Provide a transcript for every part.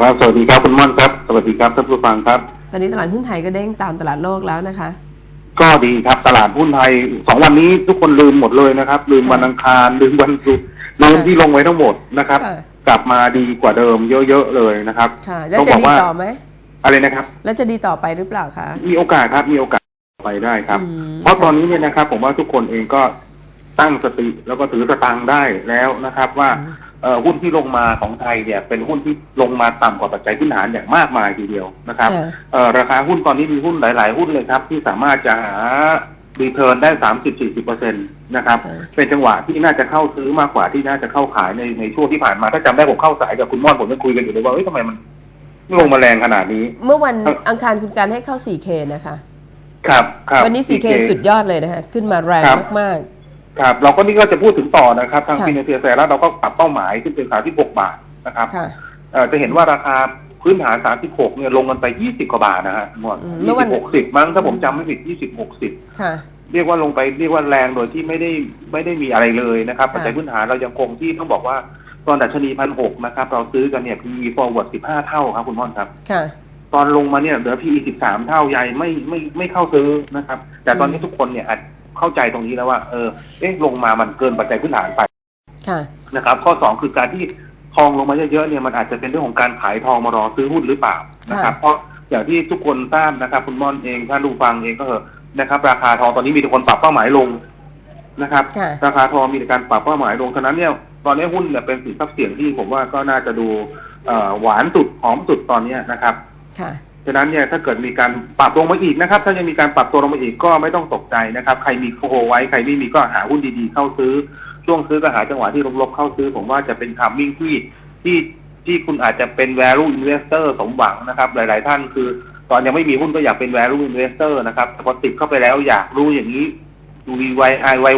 ครับสวัสดีครับคุณม่อนครับ สวัสดีครับท่านผู้ฟังครับ ตอนนี้ตลาดหุ้นไทยก็เด้งตามตลาดโลกแล้วนะคะ ก็ดีครับตลาดหุ้นไทยสองวันนี้ทุกคนลืมหมดเลยนะครับ ลืมวันอังคารลืมวันศุกร์ลืมที่ลงไว้ทั้งหมดนะครับค่ะกลับมาดีกว่าเดิมเยอะๆเลยนะครับค่ะแล้วต้องจะบอกดีว่าต่อไหมอะไรนะครับ แล้วจะดีต่อไปหรือเปล่าคะมีโอกาสครับมีโอกาสไปได้ครับอืมเพราะตอนนี้เนี่ยนะครับ ผมว่าทุกคนเองก็ตั้งสติแล้วก็ถือสตังค์ได้แล้วนะครับ ว่าเอ่อ หุ้นที่ลงมาของไทยเนี่ย เป็นหุ้นที่ลงมาต่ำกว่าปัจจัยพื้นฐานอย่างมากมายทีเดียวนะครับค่ะเอ่อราคาหุ้นตอนนี้มีหุ้นหลาย ๆ หุ้นเลยครับ ที่สามารถจะหารีเทิร์นได้สามสิบสี่สิบเปอร์เซ็นตนะครับค่ะเป็นจังหวะที่น่าจะเข้าซื้อมากกว่าที่น่าจะเข้าขายในในช่วงที่ผ่านมา ถ้าจำได้ผมเข้าสายกับคุณม่อนผมจะคุยกันอยู่เลยว่าเฮ้ยทำไมมันลงมาแรงขนาดนี้ เมื่อวันครับอังคารคุณการให้เข้า 4K นะคะ ครับครับวันนี้ 4K สุดยอดเลยนะคะขึ้นมาแรงครับมาก ครับเราก็นี่ก็จะพูดถึงต่อนะครับ ทางค่ะฟินเซียแซแล้วเราก็ปรับเป้าหมายขึ้นเป็นสามที่หกบาทนะครับๆค่ะเอ่อจะเห็นว่าราคาพื้นฐานสามสิบหกเนี่ยลงกันไปยี่สิบกว่าบาทนะฮะคุณม่อนอืมเมื่ยี่อวัสินบหกสิบมั้งถ้าผมจำไม่ผิดยี่สิบหกสิบค่ะเรียกว่าลงไปเรียกว่าแรงโดยที่ไม่ได้ไม่ได้มีอะไรเลยนะครับค่ะปัจจัยพื้นฐานเรายังคงที่ต้องบอกว่าตอนดัชนีพันหกนะครับ เราซื้อกันเนี่ย PE forward สิบห้าเท่าครับคุณม่อนครับค่ะตอนลงมาเนี่ยเหลือ PE สิบสามเท่าใหญ่ไม่ไม่ไม่เข้าซื้อนะครับ แต่ตอนนี้อืมทุกคนเนี่ยอาจ เข้าใจตรงนี้แล้วว่า เออเอ๊ะลงมามันเกินปัจจัยพื้นฐานไปค่ะนะครับ ข้อสองคือการที่ทองลงมาเยอะๆเนี่ยมันอาจจะเป็นเรื่องของการขายทองมารอซื้อหุ้นหรือเปล่านะครับ เพราะอย่างที่ทุกคนทราบนะครับ คุณม่อนเองท่านดูฟังเองก็เถอะนะครับ ราคาทองตอนนี้มีแต่คนปรับเป้าหมายลงนะครับค่ะราคาทองมีแต่การปรับเป้าหมายลงฉะนั้นเนี่ยตอนนี้หุ้นเนี่ยเป็นสินทรัพย์เสี่ยงที่ผมว่าก็น่าจะดูเอ่อหวานสุดหอมสุดตอนเนี้ยนะครับค่ะ ฉะนั้นเนี่ยถ้าเกิดมีการปรับลงมาอีกนะครับ ถ้ายังมีการปรับตัวลงมาอีกก็ไม่ต้องตกใจนะครับ ใครมีโคไว้ใครไม่มีก็หาหุ้นดีๆ เข้าซื้อ ช่วงซื้อก็หาจังหวะที่ลบๆเข้าซื้อ ผมว่าจะเป็นทัมมิ่งที่ที่ที่คุณอาจจะเป็น value investor สมหวังนะครับ หลาย ๆ ท่านคือ ตอนยังไม่มีหุ้นก็อยากเป็น value investor นะครับแต่พอติดเข้าไปแล้วอยากรู้อย่างนี้ดูไว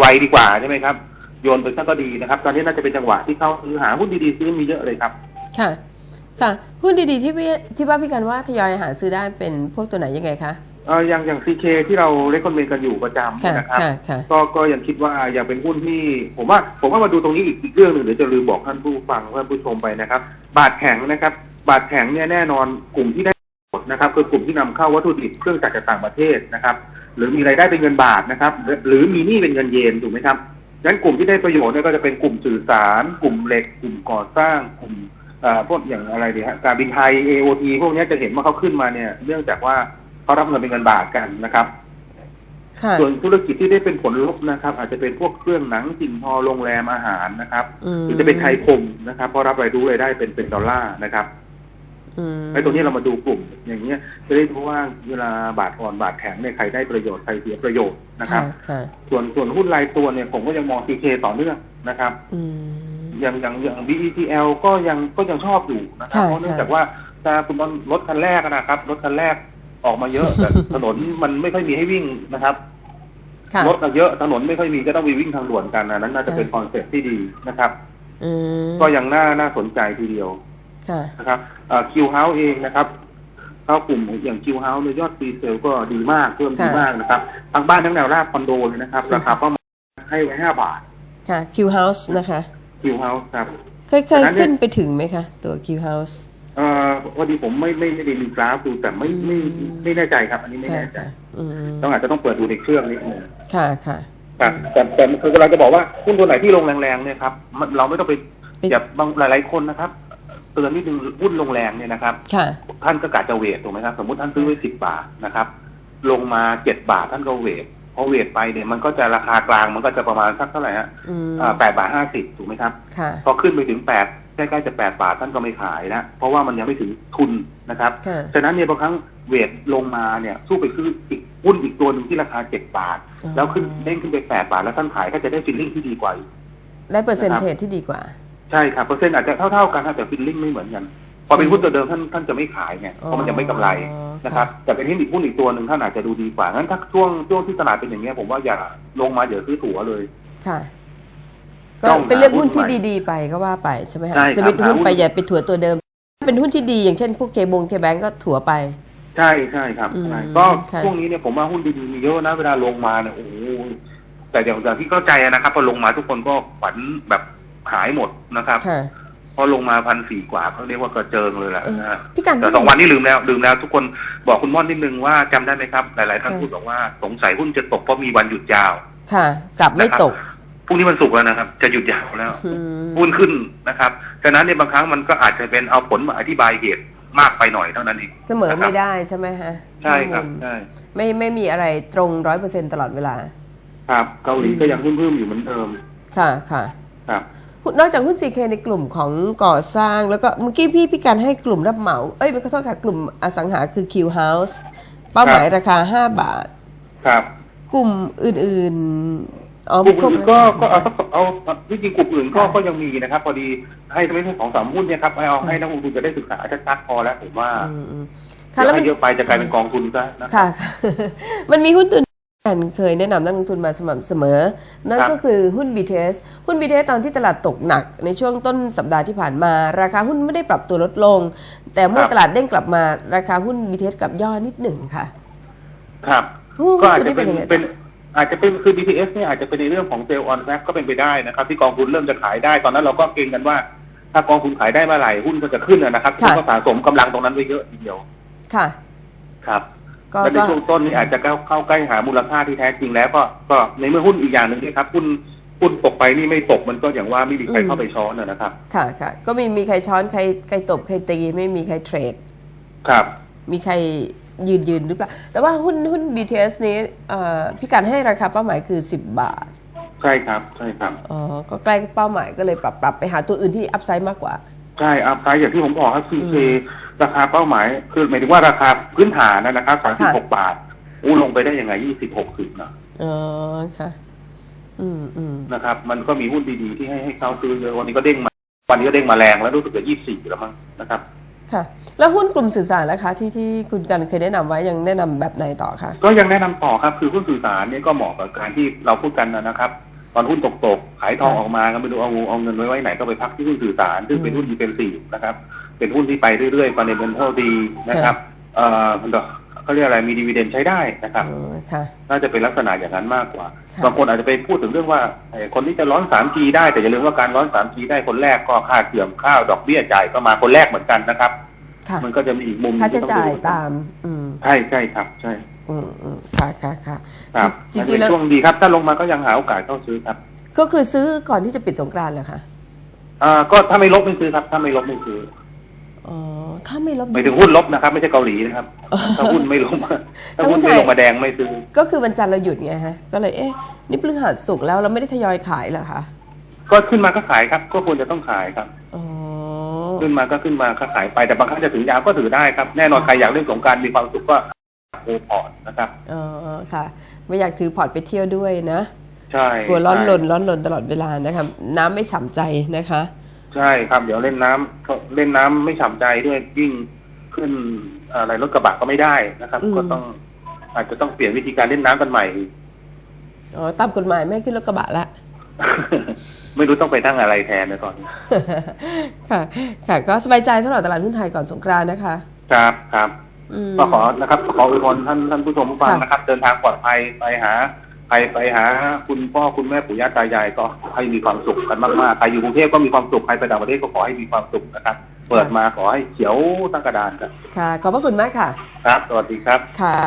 ไวๆดีกว่าใช่ไหมครับโยนไปซะก็ดีนะครับ ตอนนี้น่าจะเป็นจังหวะที่เข้าซื้อหาหุ้นดีๆซื้อมีเยอะเลยครับ ค่ะ ค่ะหุ้นดีๆที่พี่ที่ว่าพี่กันว่าทยอยหาซื้อได้เป็นพวกตัวไหนยังไงคะเอออย่างอย่างซีเคที่เราเล่นคอนเมนกันอยู่ประจำค่ะนะครับค่ะค่ะก็ก็ยังคิดว่ายังเป็นหุ้นที่ ผมว่า ผมว่ามาดูตรงนี้อีกอีกเรื่องหนึ่งเดี๋ยวจะลืมบอกท่านผู้ฟังท่านผู้ชมไปนะครับ บาทแข็งนะครับ บาทแข็งเนี่ยแน่นอนกลุ่มที่ได้ประโยชน์นะครับคือกลุ่มที่นำเข้าวัตถุดิบเครื่องจักรจากต่างประเทศนะครับ หรือมีรายได้เป็นเงินบาทนะครับหรือหรือมีหนี้เป็นเงินเยนถูกไหมครับงั้นกลุ่มที่ได้ประโยชน์เนี่ยก็จะเป็นกลุ่มสื่อสาร กลุ่มเหล็ก กลุ่มก่อสร้างกลุ่มเอ่อ พวกอย่างอะไรดีฮะการบินไทย AOT พวกเนี้ยจะเห็นว่าเขาขึ้นมาเนี่ย เนื่องจากว่าเขารับเงินเป็นเงินบาทกันนะครับค่ะส่วนธุรกิจที่ได้เป็นผลลบนะครับ อาจจะเป็นพวกเครื่องหนังสิ่งทอโรงแรมอาหารนะครับอืมหรือจะเป็นไทยคมนะครับเพราะรับรายรู้รายได้เป็นเป็นดอลลาร์นะครับอืมไอ้ตรงนี้เรามาดูกลุ่ม อย่างเงี้ยจะได้รู้ว่าเวลาบาทอ่อนบาทแข็งเนี่ยใครได้ประโยชน์ใครเสียประโยชน์นะครับค่ะส่วนส่วนหุ้นรายตัวเนี่ยผมก็ยังมอง CK ต่อเนื่องนะครับ อืมอย่างอย่างอย่าง BETL ก็ยังก็ยังชอบอยู่นะครับค่ะเพราะเนื่องค่ะจากว่าถ้าคุณมันรถคันแรกนะครับรถคันแรกออกมาเยอะแต่ถนนมันไม่ค่อยมีให้วิ่งนะครับค่ะรถอะเยอะถนนไม่ค่อยมีก็ต้องไปวิ่งทางด่วนกันอันนั้นน่าจะเป็นคอนเซ็ปต์ที่ดีนะครับอืมก็ยังน่าน่าสนใจทีเดียวค่ะนะครับคิวเฮาส์เองนะครับเข้ากลุ่มอย่างคิวเฮาส์ในยยอดฟรีเซลก็ดีมากเพิ่มดีค่ะมากนะครับทั้งบ้านทั้งแนวราบคอนโดเลยนะครับ ราคาเป้าหมายให้ไว้ห้าบาท ค่ะ Q House นะคะ คิวเฮาส์ครับ เคยเคยฉะนั้นเนี่ยขึ้นไปถึงไหมคะ ตัว Q House เอ่อวันนี้ผมไม่ไม่ไม่ได้มีกราฟดูแต่ไม่ไม่ไม่แน่ใจครับ อันนี้ไม่ค่ะแน่ใจค่ะอืมต้องอาจจะต้องเปิดดูในเครื่องนิดนึงค่ะค่ะแต่แต่แต่คือเราจะบอกว่าหุ้นตัวไหนที่ลงแรงๆเนี่ยครับมันเราไม่ต้องไปไปอย่าบางหลายๆคนนะครับเตือนนิดนึงหุ้นลงแรงเนี่ยนะครับค่ะท่านก็กะจะเวทถูกไหมครับ สมมติท่านซื้อไว้สิบบาทนะครับ ลงมาเจ็ดบาทท่านก็เวทพ อเวทไปเนี่ยมันก็จะราคากลางมันก็จะประมาณสักเท่าไหร่ฮะอืมแปดบาทห้าสิบถูกไหมครับค่ะพอขึ้นไปถึงแปดใกล้ๆจะแปดบาทท่านก็ไม่ขายนะ เพราะว่ามันยังไม่ถึงทุนนะครับค่ะฉะนั้นเนี่ยบางครั้งเวทลงมาเนี่ยสู้ไปซื้ออีกหุ้นอีกตัวหนึ่งที่ราคาเจ็ดบาทอ๋อแล้วขึ้นเด้งขึ้นไปแปดบาท แล้วท่านขายก็จะได้ฟิลลิ่งที่ดีกว่าอีกได้เปอร์เซ็นต์เทรดที่ดีกว่า ใช่ครับเปอร์เซ็นต์อาจจะเท่าๆกันนะแต่ฟิลลิ่งไม่เหมือนกัน พอเป็นหุ้นตัวเดิมท่านท่านจะไม่ขายไงเพราะมันยังไม่กำไรอ๋อนะครับแต่เป็นหุ้นอีกหุ้นอีกตัวหนึ่งท่านอาจจะดูดีกว่างั้นถ้าช่วงช่วงที่ตลาดเป็นอย่างเงี้ยผมว่าอย่าลงมาเดี๋ยวซื้อถั่วเลยค่ะต้ก็องเป็นเลือกหุ้นหาหุ้ที่นใหม่ดีๆ ไปก็ว่าไปใช่ไหมคะใช่ครับสวิตช์หุ้นหาหุ้นไปอย่าไปถั่วตัวเดิม เป็นหุ้นที่ดีอย่างเช่นพวกเคบงเคแบงก็ถั่วไป ใช่ใช่ครับอืมใช่ก็ค่ะช่วงนี้เนี่ยผมว่าหุ้นดีๆมีเยอะนะเวลาลงมาเนี่ยโอ้โหแต่อย่างอย่างที่เข้าใจนะครับพอลงมาทุกคนก็ฝันแบบหายหมดนะครับค่ะ พอลงมาพันสี่กว่าเขาเรียกว่ากระเจิงเลยแหละเออนะฮะพี่กันแต่สองวันนี้ลืมแล้วลืมแล้ว ทุกคนบอกคุณม่อนนิดนึงว่าจำได้ไหมครับ หลาย ๆ ท่านค่ะพูดบอกว่าสงสัยหุ้นจะตกเพราะมีวันหยุดยาว ค่ะ กลับไม่ตกพรุ่งนี้มันสุกร์แล้วนะครับ จะหยุดยาวแล้วอืมหุ้นขึ้นนะครับฉะนั้นในยบางครั้งมันก็อาจจะเป็นเอาผลมาอธิบายเหตุมากไปหน่อยเท่านั้นเองเสมอไม่ได้ใช่ไหมฮะใช่ครับข้อมูลใช่ไม่ไม่มีอะไรตรงร้อยเปอร์เซ็นตลอดเวลา ครับ เกาหลีอืมก็ยังพึ่มๆอยู่เหมือนเดิม ค่ะค่ะครับ นอกจากหุ้น CK ในกลุ่มของก่อสร้าง แล้วก็เมื่อกี้พี่พี่การให้กลุ่มรับเหมา เอ้ยไม่ขอโทษค่ะ กลุ่มอสังหาคือ Q House เป้าหมายราคา 5 บาท ครับ กลุ่มอื่นๆอ๋อกลุ่มครบอื่นแล้วก็ก็เอาสักเอาที่จริงกลุ่มอื่นก็ค่ะก็ยังมีนะครับ พอดีให้ไม่ใช่ของสามหุ้นเนี่ยครับให้เอาให้นักลงทุนจะได้ศึกษาชัดๆพอแล้วผมว่าอืมอืมค่ะแล้วเดี๋ยวมันให้เยอะไปจะกลายเป็นกองทุนซะนะค่ะ มันมีหุ้นตัวห นึ่งกันเคยแนะนำนักลงทุนมาสม่ำเสมอ นั่นก็คือหุ้น BTS หุ้น BTS ตอนที่ตลาดตกหนัก ในช่วงต้นสัปดาห์ที่ผ่านมา ราคาหุ้นไม่ได้ปรับตัวลดลง แต่เมื่อตลาดเด้งกลับมาราคาหุ้น BTS กลับย่อนิดหนึ่งค่ะ ครับ หุ้นก็อาจตัวจะนี้เป็เป็นนยังไงเป็นอาจจะเป็นคือ BTS เนี่ยอาจจะเป็นในเรื่องของเซลล์ออนแฟกก็เป็นไปได้นะครับ ที่กองทุนเริ่มจะขายได้ ตอนนั้นเราก็เกรงกันว่า ถ้ากองทุนขายได้เมื่อไหร่หุ้นก็จะขึ้นนะนะครับค่ะก็สะสมกำลังตรงนั้นไว้เยอะทีเดียวค่ะ ครับ ก็และในก็ช่วงต้นนี้อาจจะเข้าเข้าใกล้หามูลค่าที่แท้จริงแล้วก็ก็ในเมื่อหุ้นอีกอย่างหนึ่งนะครับหุ้นหุ้นตกไปนี่ไม่ตกมันก็อย่างว่าไม่มีใครเข้าไปช้อนนะนะครับ ค่ะค่ะก็มีมีใครช้อนใครใครตบใครตีไม่มีใครเทรด ครับ มีใครยืนยืนหรือเปล่า แต่ว่าหุ้นหุ้น BTS นี้เอ่อพี่การให้ราคาเป้าหมายคือ 10 บาท ใช่ครับใช่ครับอ๋อก็ใกล้เป้าหมายก็เลยปรับปรับไปหาตัวอื่นที่อัพไซด์มากกว่า ใช่อัพไซด์อย่างที่ผมบอกครับอื CK ม ราคาเป้าหมายคือหมายถึงว่าราคาพื้นฐานนะนะครับค่ะ36บาทอู้ลงไปได้ยังไง20 60นะอ๋อค่ะ อืมอืมนะครับ มันก็มีหุ้นดีๆที่ให้ให้เขาซื้อเยอะวันนี้ก็เด้งมาวันนี้ก็เด้งมาแรงแล้วรู้สึกจะ24แล้วมั้งนะครับ ค่ะ แล้วหุ้นกลุ่มสื่อสารนะคะ ที่ที่คุณกันเคยแนะนำไว้ยังแนะนำแบบไหนต่อคะก็ยังแนะนำต่อครับ คือหุ้นสื่อสารเนี่ยก็เหมาะกับการที่เราพูดกันนะครับตอนหุ้นตกๆขายทองค่ะออกมาก็ไม่รู้เอางูเอาเงินไว้ไว้ไหนก็ไปพักที่หุ้นสื่อสารซึ่งเป็นอืมหุ้นดีเฟนซีฟนะครับ เป็นหุ้นที่ไปเรื่อยๆฟันเดเมนทัลดีนะครับเอ่อมันก็เขาเรียกอะไรมีดีเวเดนใช้ได้นะครับอ๋อค่ะน่าจะเป็นลักษณะอย่างนั้นมากกว่าค่ะบางคนอาจจะไปพูดถึงเรื่องว่าไอ้คนที่จะร้อน 3G ได้แต่อย่าลืมว่าการร้อน 3G ได้คนแรกก็ค่าเสื่อมข้าวดอกเบี้ยจ่ายก็มาคนแรกเหมือนกันนะครับค่ะมันก็จะมีอีกมุมค่าใช้ที่ต้องจ่ายดูตาม อืมใช่ใช่ครับ ใช่ อืมอืมค่ะค่ะค่ะครับจริงๆแล้วช่วงดีครับ ถ้าลงมาก็ยังหาโอกาสเข้าซื้อครับ ก็คือซื้อก่อนที่จะปิดสงกรานต์เหรอคะอ่าก็ถ้าไม่ลบไม่ซื้อครับ ถ้าไม่ลบไม่ซื้อ อ๋อถ้าไม่ลบหมายถึงหุ้นลบนะครับ ไม่ใช่เกาหลีนะครับ ถ้าหุ้นไม่ลงมาถ้าหุ้นไม่ลงมาแดงไม่ซื้อก็คือวันจันทร์เราหยุดไงฮะ ก็เลยเอ๊ะนี่พฤหัสสุกร์แล้วเราไม่ได้ทยอยขายเหรอคะก็ขึ้นมาก็ขายครับ ก็ควรจะต้องขายครับอ๋อขึ้นมาก็ขึ้นมาก็ขายไปแต่บางครั้งจะถือยาวก็ถือได้ครับ แน่นอนใครอยากเล่นสงกรารมีความสุขก็โอพอร์ตนะครับอ๋อค่ะ ไม่อยากถือพอร์ตไปเที่ยวด้วยนะ ใช่กลัวร้อนลนใช่ร้อนลนตลอดเวลานะคะน้ำไม่ฉ่ำใจนะคะ ใช่ครับเดี๋ยวเล่นน้ำเล่นน้ำไม่ฉ่ำใจด้วยยิ่งขึ้นอะไรรถกระบะก็ไม่ได้นะครับอืมก็ต้องอาจจะต้องเปลี่ยนวิธีการเล่นน้ำกันใหม่อ๋อตามกฎหมายไม่ให้ขึ้นรถกระบะละไม่รู้ต้องไปตั้งอะไรแทนในตอนนี้ค่ะ ค่ะ ก็สบายใจสำหรับตลาดหุ้นไทยก่อนสงกรานต์นะคะ ครับครับอืมก็ขอนะครับ ขออวยพรท่านท่านผู้ชมผู้ฟังค่ะนะครับ เดินทางปลอดภัยไปหา ไปไปหา คุณพ่อคุณแม่ปู่ย่าตายายก็ให้มีความสุขกันมากๆ ใครอยู่กรุงเทพก็มีความสุข ใครไปต่างประเทศก็ขอให้มีความสุขนะครับ เปิดมาขอให้เขียวตั้งกระดานครับ ค่ะ ขอบพระคุณมากค่ะ ครับ สวัสดีครับ ค่ะ